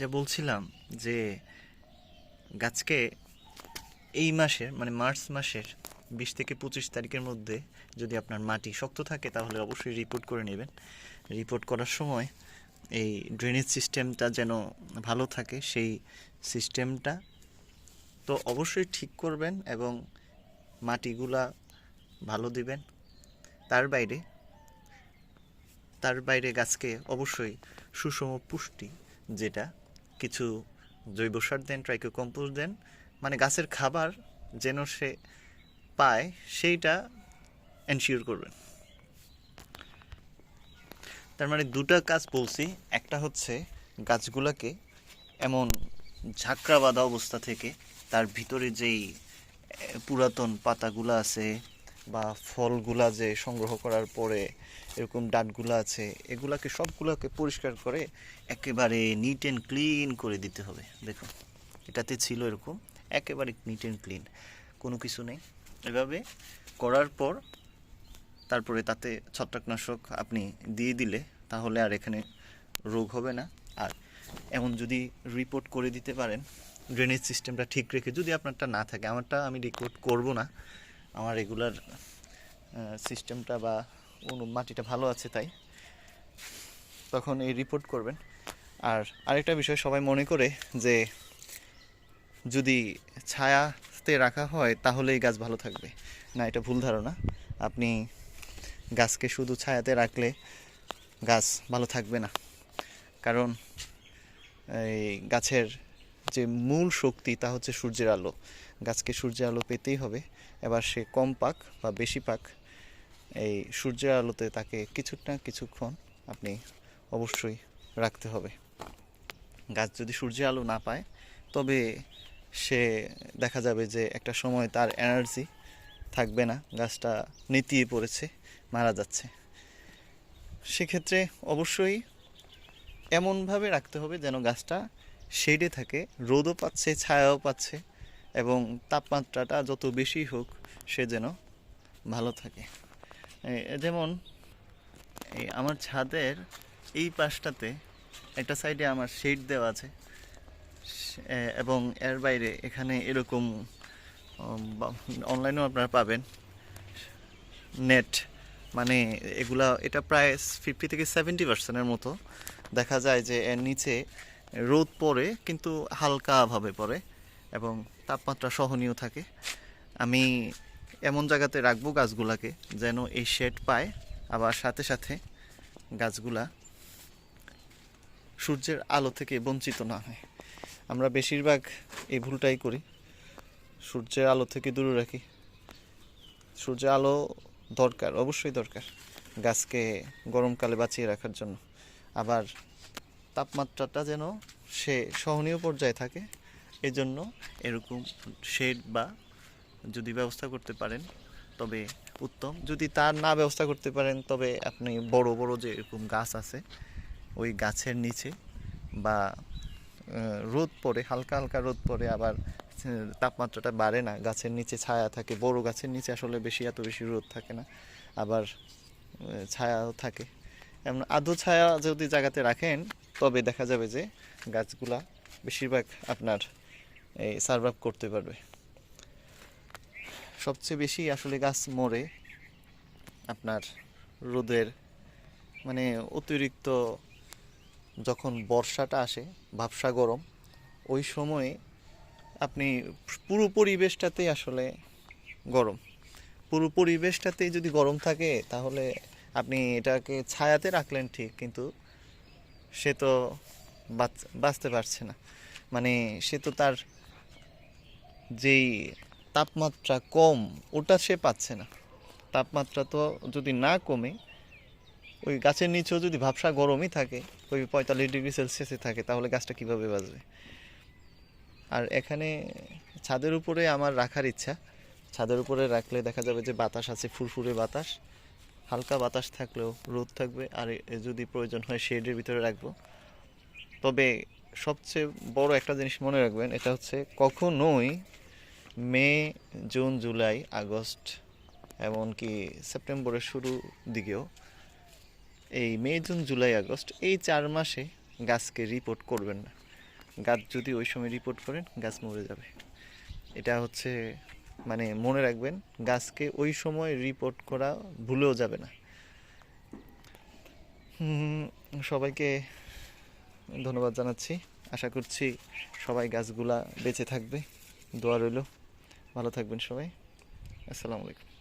যা বলছিলাম যে গাছকে এই মাসের মানে মার্চ মাসের বিশ থেকে পঁচিশ তারিখের মধ্যে যদি আপনার মাটি শক্ত থাকে, তাহলে অবশ্যই রিপোর্ট করে নেবেন। রিপোর্ট করার সময় এই ড্রেনেজ সিস্টেমটা যেন ভালো থাকে, সেই সিস্টেমটা তো অবশ্যই ঠিক করবেন এবং মাটিগুলা ভালো দিবেন। তার বাইরে তার বাইরে গাছকে অবশ্যই সুষম পুষ্টি, যেটা কিছু জৈব সার দেন ট্রাইকো কম্পোস্ট দেন মানে গাছের খাবার যেন সে পায়, সেইটা এনশিওর করবেন তার মানে দুটো কাজ বলছি। একটা হচ্ছে গাছগুলোকে এমন ঝাঁকড়া বাঁধা অবস্থা থেকে তার ভিতরে যেই পুরাতন পাতাগুলো আছে বা ফলগুলা যে সংগ্রহ করার পরে এরকম ডাটগুলো আছে, এগুলাকে সবগুলোকে পরিষ্কার করে একেবারে নিট অ্যান্ড ক্লিন করে দিতে হবে। দেখুন, এটাতে ছিল এরকম, একেবারে নিট অ্যান্ড ক্লিন কোনো কিছু নেই। এভাবে করার পর তারপরে তাতে ছত্রাকনাশক আপনি দিয়ে দিলে তাহলে আর এখানে রোগ হবে না। আর এমন যদি রিপোর্ট করে দিতে পারেন ড্রেনেজ সিস্টেমটা ঠিক রেখে যদি আপনারটা না থাকে, আমারটা আমি রিপোর্ট করব না আমার রেগুলার সিস্টেমটা বা মাটিটা ভালো আছে তাই। তখন এই রিপোর্ট করবেন। আর আরেকটা বিষয় সবাই মনে করে যে, যদি ছায়াতে রাখা হয় তাহলেই গাছ ভালো থাকবে। না, এটা ভুল ধারণা। আপনি গাছকে শুধু ছায়াতে রাখলে গাছ ভালো থাকবে না। কারণ এই গাছের যে মূল শক্তি তা হচ্ছে সূর্যের আলো। গাছকে সূর্যের আলো পেতেই হবে। এবার সে কম পাক বা বেশি পাক, এই সূর্যের আলোতে তাকে কিছুটা কিছুক্ষণ আপনি অবশ্যই রাখতে হবে। গাছ যদি সূর্যের আলো না পায়, তবে সে দেখা যাবে যে একটা সময় তার এনার্জি থাকবে না, গাছটা নেতিয়ে পড়েছে, মারা যাচ্ছে। সেক্ষেত্রে অবশ্যই এমনভাবে রাখতে হবে যেন গাছটা শেডে থাকে, রোদও পাচ্ছে, ছায়াও পাচ্ছে। এবং তাপমাত্রাটা যত বেশি হোক, সে যেন ভালো থাকে। যেমন এই আমার ছাদের এই পাশটাতে একটা সাইডে আমার শেড দেওয়া আছে। এবং এর বাইরে এখানে এরকম অনলাইনেও আপনারা পাবেন নেট। মানে এগুলা, এটা প্রায় ফিফটি থেকে সেভেন্টি পার্সেন্টের মতো। দেখা যায় যে এর নিচে রোদ পড়ে, কিন্তু হালকাভাবে পড়ে। এবং তাপমাত্রা সহনীয় থাকে। আমি এমন জায়গাতে রাখব গাছগুলাকে যেন এই শেড পায়, আবার সাথে সাথে গাছগুলা সূর্যের আলো থেকে বঞ্চিত না হয়। আমরা বেশিরভাগ এই ভুলটাই করি। সূর্যের আলো থেকে দূরে রাখি। সূর্যের আলো দরকার, অবশ্যই দরকার গাছকে গরমকালে বাঁচিয়ে রাখার জন্য। আবার তাপমাত্রাটা যেন সে সহনীয় পর্যায়ে থাকে এজন্য এরকম শেড বা যদি ব্যবস্থা করতে পারেন, তবে উত্তম। যদি তার না ব্যবস্থা করতে পারেন, তবে আপনি বড় বড় যে এরকম গাছ আছে, ওই গাছের নিচে বা রোদ পড়ে, হালকা হালকা রোদ পড়ে, আবার তাপমাত্রাটা বাড়ে না, গাছের নিচে ছায়া থাকে, বড় গাছের নিচে আসলে বেশি, এত বেশি রোদ থাকে না, আবার ছায়াও থাকে। এমন আধো ছায়া যদি জায়গাতে রাখেন, তবে দেখা যাবে যে গাছগুলা বেশিরভাগ আপনার সার্ভাইভ করতে পারবে। সবচেয়ে বেশি আসলে গাছ মরে আপনার রোদের মানে অতিরিক্ত যখন বর্ষাটা আসে, ভাবসা গরম, ওই সময়ে আপনি পুরো পরিবেশটাতেই আসলে গরম। পুরো পরিবেশটাতেই যদি গরম থাকে, তাহলে আপনি এটাকে ছায়াতে রাখলেন ঠিক, কিন্তু সে তো বাঁচতে পারছে না। মানে সে তো তার যেই তাপমাত্রা কম, ওটা সে পাচ্ছে না। তাপমাত্রা তো যদি না কমে, ওই গাছের নিচেও যদি ভাবসা গরমই থাকে, ওই পঁয়তাল্লিশ ডিগ্রি সেলসিয়াসে থাকে, তাহলে গাছটা কীভাবে বাঁচবে? আর এখানে ছাদের উপরে আমার রাখার ইচ্ছা। ছাদের উপরে রাখলে দেখা যাবে যে বাতাস আছে, ফুরফুরে বাতাস, হালকা বাতাস থাকলেও রোদ থাকবে। আর যদি প্রয়োজন হয় শেডের ভিতরে রাখব। তবে সবচেয়ে বড় একটা জিনিস মনে রাখবেন, এটা হচ্ছে কখনোই মে, জুন, জুলাই, আগস্ট এমনকি সেপ্টেম্বরের শুরু দিকেও এই মে, জুন, জুলাই, আগস্ট এই চার মাসে গাছকে রিপোর্ট করবেন না। গাছ যদি ওই সময় রিপোর্ট করেন, গাছ মরে যাবে। এটা হচ্ছে মানে মনে রাখবেন, গাছকে ওই সময় রিপোর্ট করা ভুলেও যাবে না। সবাইকে ধন্যবাদ জানাচ্ছি। আশা করছি সবাই গাছগুলা বেঁচে থাকবে। দোয়া রইল। ভালো থাকবেন সবাই। আসসালামু আলাইকুম।